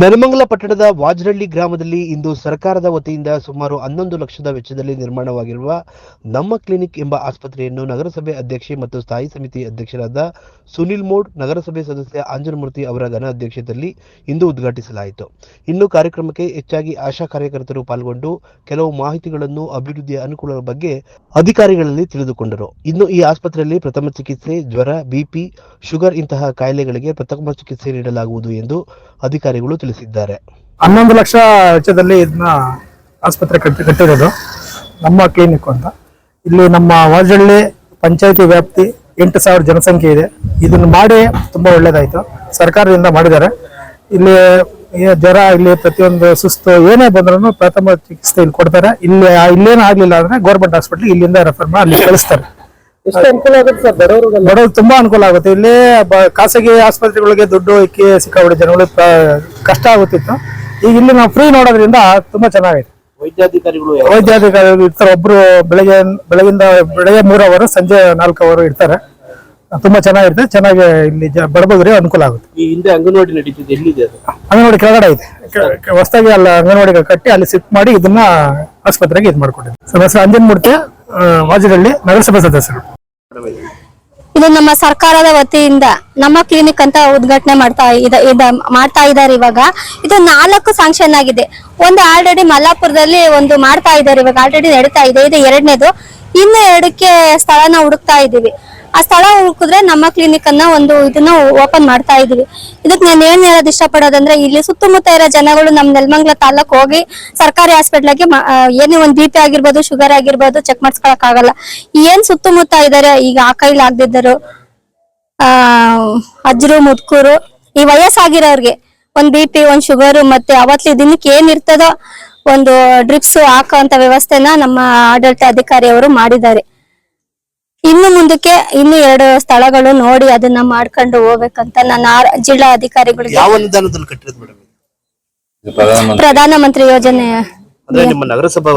ನೆಲಮಂಗಲ ಪಟ್ಟಣದ ವಾಜರಳ್ಳಿ ಗ್ರಾಮದಲ್ಲಿ ಇಂದು ಸರ್ಕಾರದ ವತಿಯಿಂದ ಸುಮಾರು ಹನ್ನೊಂದು ಲಕ್ಷದ ವೆಚ್ಚದಲ್ಲಿ ನಿರ್ಮಾಣವಾಗಿರುವ ನಮ್ಮ ಕ್ಲಿನಿಕ್ ಎಂಬ ಆಸ್ಪತ್ರೆಯನ್ನು ನಗರಸಭೆ ಅಧ್ಯಕ್ಷೆ ಮತ್ತು ಸ್ಥಾಯಿ ಸಮಿತಿ ಅಧ್ಯಕ್ಷರಾದ ಸುನಿಲ್ ಮೋಡ್, ನಗರಸಭೆ ಸದಸ್ಯ ಆಂಜನಮೂರ್ತಿ ಅವರ ಘನ ಅಧ್ಯಕ್ಷತೆಯಲ್ಲಿ ಇಂದು ಉದ್ಘಾಟಿಸಲಾಯಿತು. ಇನ್ನು ಕಾರ್ಯಕ್ರಮಕ್ಕೆ ಹೆಚ್ಚಾಗಿ ಆಶಾ ಕಾರ್ಯಕರ್ತರು ಪಾಲ್ಗೊಂಡು ಕೆಲವು ಮಾಹಿತಿಗಳನ್ನು ಅಭಿವೃದ್ಧಿಯ ಅನುಕೂಲಗಳ ಬಗ್ಗೆ ಅಧಿಕಾರಿಗಳಲ್ಲಿ ತಿಳಿದುಕೊಂಡರು. ಇನ್ನು ಈ ಆಸ್ಪತ್ರೆಯಲ್ಲಿ ಪ್ರಥಮ ಚಿಕಿತ್ಸೆ, ಜ್ವರ ಬಿಪಿ ಶುಗರ್ ಇಂತಹ ಕಾಯಿಲೆಗಳಿಗೆ ಪ್ರಥಮ ಚಿಕಿತ್ಸೆ ನೀಡಲಾಗುವುದು ಎಂದು ಅಧಿಕಾರಿಗಳು ತಿಳಿಸಿದ್ದಾರೆ. ಹನ್ನೊಂದು ಲಕ್ಷ ವೆಚ್ಚದಲ್ಲಿ ಇದನ್ನ ಆಸ್ಪತ್ರೆ ಕಟ್ಟಿ, ಕಟ್ಟಿರೋದು ನಮ್ಮ ಕ್ಲಿನಿಕ್ ಅಂತ. ಇಲ್ಲಿ ನಮ್ಮ ವಾಜಳ್ಳಿ ಪಂಚಾಯತಿ ವ್ಯಾಪ್ತಿ ಎಂಟು ಸಾವಿರ ಜನಸಂಖ್ಯೆ ಇದೆ. ಇದನ್ನು ಮಾಡಿ ತುಂಬಾ ಒಳ್ಳೇದಾಯ್ತು. ಸರ್ಕಾರದಿಂದ ಮಾಡಿದ್ದಾರೆ. ಇಲ್ಲಿ ಜ್ವರ ಇಲ್ಲಿ ಪ್ರತಿಯೊಂದು ಸುಸ್ತು ಏನೇ ಬಂದ್ರೂ ಪ್ರಥಮ ಚಿಕಿತ್ಸೆ ಇಲ್ಲಿ ಕೊಡ್ತಾರೆ. ಇಲ್ಲಿ ಇಲ್ಲೇನು ಆಗ್ಲಿಲ್ಲ ಅಂದ್ರೆ ಗೌರ್ಮೆಂಟ್ ಹಾಸ್ಪಿಟಲ್ ಇಲ್ಲಿಂದ ರೆಫರ್ ಮಾಡಿ ಅಲ್ಲಿ ಕಳಿಸ್ತಾರೆ. ಎಷ್ಟು ಅನುಕೂಲ ಆಗುತ್ತೆ ಸರ್ ಬಡವರಿಗೆ ಬಡವ್ರಿಗೆ ತುಂಬಾ ಅನುಕೂಲ ಆಗುತ್ತೆ. ಇಲ್ಲಿ ಬ- ಖಾಸಗಿ ಆಸ್ಪತ್ರೆಗಳಿಗೆ ದುಡ್ಡು ಇಕ್ಕಿ ಸಿಕ್ಕಾಬಿಡಿ ಜನಗಳು ಕಷ್ಟ ಆಗುತ್ತಿತ್ತು. ಈಗ ಇಲ್ಲಿ ನಾವು ಫ್ರೀ ನೋಡೋದ್ರಿಂದ ತುಂಬಾ ಚೆನ್ನಾಗಿದೆ ವೈದ್ಯಾಧಿಕಾರಿಗಳು ವೈದ್ಯಾಧಿಕಾರಿಗಳು ಇರ್ತಾರೆ. ಒಬ್ರು ಬೆಳಗ್ಗೆ ಬೆಳಗಿಂದ ಬೆಳಗ್ಗೆ ಮೂರ್ ಅವರು ಸಂಜೆ ನಾಲ್ಕು ಅವರು ಇರ್ತಾರೆ. ತುಂಬಾ ಚೆನ್ನಾಗಿರುತ್ತೆ. ಚೆನ್ನಾಗಿ ಇಲ್ಲಿ ಜ- ಬಡಬಗ್ರಿಗೆ ಅನುಕೂಲ ಆಗುತ್ತೆ. ಈ ಹಿಂದೆ ಅಂಗನವಾಡಿ ನಡೀತಿದೆ ಎಲ್ಲಿದೆ ಅದು? ಅಂಗನವಾಡಿ ಕೆಳಗಡೆ ಐತೆ. ಹೊಸದಾಗಿ ಅಲ್ಲ ಅಂಗನವಾಡಿ ಕಟ್ಟಿ ಅಲ್ಲಿ ಶಿಫ್ಟ್ ಮಾಡಿ ಇದನ್ನ ಆಸ್ಪತ್ರೆಗೆ ಇದು ಮಾಡ್ಕೊಂಡಿದ್ದೆ ಸರ್ ಹೆಸರು ಅಂಜನ್ ಮೂರ್ತಿ ಮಾಜಿಹಳ್ಳಿ ವಾಜರಳ್ಳಿ ನಗರಸಭೆ ಸದಸ್ಯರು. ಇದು ನಮ್ಮ ಸರ್ಕಾರದ ವತಿಯಿಂದ ನಮ್ಮ ಕ್ಲಿನಿಕ್ ಅಂತ ಉದ್ಘಾಟನೆ ಮಾಡ್ತಾ ಇದ ಮಾಡ್ತಾ ಇದ್ದಾರೆ ಇವಾಗ. ಇದು ನಾಲ್ಕು ಸಾಂಕ್ಷನ್ ಆಗಿದೆ. ಒಂದು ಆಲ್ರೆಡಿ ಮಲ್ಲಾಪುರದಲ್ಲಿ ಒಂದು ಮಾಡ್ತಾ ಇದ್ದಾರೆ ಇವಾಗ ಆಲ್ರೆಡಿ ನಡೀತಾ ಇದೆ. ಇದು ಎರಡನೇದು. ಇನ್ನು ಎರಡಕ್ಕೆ ಸ್ಥಳನ ಹುಡುಕ್ತಾ ಇದೀವಿ ಆ ಸ್ಥಳ ಹುಡುಕಿದ್ರೆ ನಮ್ಮ ಕ್ಲಿನಿಕ್ ಅನ್ನ ಒಂದು ಇದನ್ನ ಓಪನ್ ಮಾಡ್ತಾ ಇದೀವಿ ಇದಕ್ಕೆ ನಾನು ಏನ್ ಹೇಳೋದ್ ಇಷ್ಟಪಡೋದಂದ್ರೆ, ಇಲ್ಲಿ ಸುತ್ತಮುತ್ತ ಇರೋ ಜನಗಳು ನಮ್ಮ ನೆಲಮಂಗ್ಲ ತಾಲೂಕ್ ಹೋಗಿ ಸರ್ಕಾರಿ ಹಾಸ್ಪಿಟ್ಲಿಗೆ ಏನೇ ಒಂದು ಬಿ ಪಿ ಆಗಿರ್ಬೋದು ಶುಗರ್ ಆಗಿರ್ಬೋದು ಚೆಕ್ ಮಾಡಿಸ್ಕೊಳಕ್ ಆಗಲ್ಲ. ಏನ್ ಸುತ್ತಮುತ್ತ ಇದಾರೆ, ಈಗ ಆ ಕೈಲಿ ಆಗ್ದಿದ್ದರು, ಆ, ಅಜ್ರು, ಮುದ್ಕೂರು, ಈ ವಯಸ್ಸಾಗಿರೋರ್ಗೆ ಒಂದ್ ಬಿ ಪಿ ಒಂದ್ ಶುಗರ್ ಮತ್ತೆ ಅವತ್ಲಿ ದಿನಕ್ಕೆ ಏನ್ ಇರ್ತದೋ ಒಂದು ಡ್ರಿಪ್ಸ್ ಹಾಕುವಂತ ವ್ಯವಸ್ಥೆನ ನಮ್ಮ ಆಡಳಿತ ಅಧಿಕಾರಿಯವರು ಮಾಡಿದ್ದಾರೆ. ಇನ್ನು ಮುಂದಕ್ಕೆ ಇನ್ನು ಎರಡು ಸ್ಥಳಗಳು ನೋಡಿ ಅದನ್ನ ಮಾಡ್ಕೊಂಡು ಹೋಗ್ಬೇಕಂತ ನಾನು ಜಿಲ್ಲಾ ಅಧಿಕಾರಿಗಳಿಗೆ ಪ್ರಧಾನ ಮಂತ್ರಿ ಯೋಜನೆ ಅಂದ್ರೆ ನಿಮ್ಮ ನಗರಸಭಾ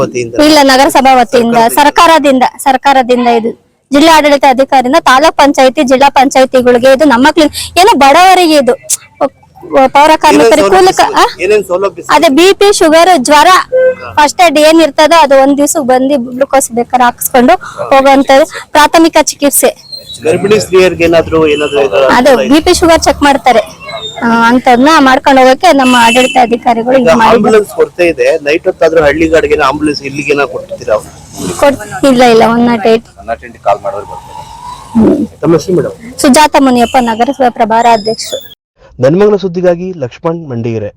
ಇಲ್ಲ ನಗರಸಭಾ ವತಿಯಿಂದ ಸರ್ಕಾರದಿಂದ ಸರ್ಕಾರದಿಂದ ಇದು. ಜಿಲ್ಲಾ ಆಡಳಿತ ಅಧಿಕಾರಿಯಿಂದ ತಾಲೂಕ್ ಪಂಚಾಯತಿ ಜಿಲ್ಲಾ ಪಂಚಾಯತಿಗಳಿಗೆ ಇದು ನಮ್ಮ ಕ್ಲಿನ್ ಏನೋ ಬಡವರಿಗೆ ಇದು. ಪೌರ ಕಾರ್ಮಿಕರಿಗೆ ಕೂಲಿ ಅದೇ ಬಿ ಪಿ ಶುಗರ್ ಜ್ವರ ಫಸ್ಟ್ ಏಡ್ ಏನ್ ಇರ್ತದೋ ಅದು ಒಂದ್ ದಿವ್ಸ ಬಂದು ಗ್ಲುಕೋಸ್ ಬೇಕಾದ್ರೆ ಹಾಕಿಸ್ಕೊಂಡು ಹೋಗುವಂತದ್ದು ಪ್ರಾಥಮಿಕ ಚಿಕಿತ್ಸೆ. ಅದೇ ಬಿ ಪಿ ಶುಗರ್ ಚೆಕ್ ಮಾಡ್ತಾರೆ. ಅಂತದ್ನ ಮಾಡ್ಕೊಂಡು ಹೋಗಕ್ಕೆ ನಮ್ಮ ಆಡಳಿತ ಅಧಿಕಾರಿಗಳು ಇದು ಮಾಡಿದ್ದಾರೆ. ಆಂಬುಲೆನ್ಸ್ ಕೊರತೆ ಇದೆ. ನೈಟ್ ಹೊತ್ತಾದ್ರೂ ಹಳ್ಳಿಗಾಡಿಗೆ ಆಂಬುಲೆನ್ಸ್ ಇಲ್ಲಿಗೇನ ಕೊಡ್ತೀರಾ ಕೊಡ್- ಇಲ್ಲ ಇಲ್ಲ ಒನ್ ನಾಟ್ ಏಟ್ ಕಾಲ್ ಮಾಡಿದ್ರೆ ಸುಜಾತ ಮುನಿಯಪ್ಪ ನಗರಸಭಾ ಪ್ರಭಾರ ಅಧ್ಯಕ್ಷರು. ನನ್ಮಂಗಲ ಸುದ್ದಿಗಾಗಿ ಲಕ್ಷ್ಮಣ್ ಮಂಡಿಗೆರೆ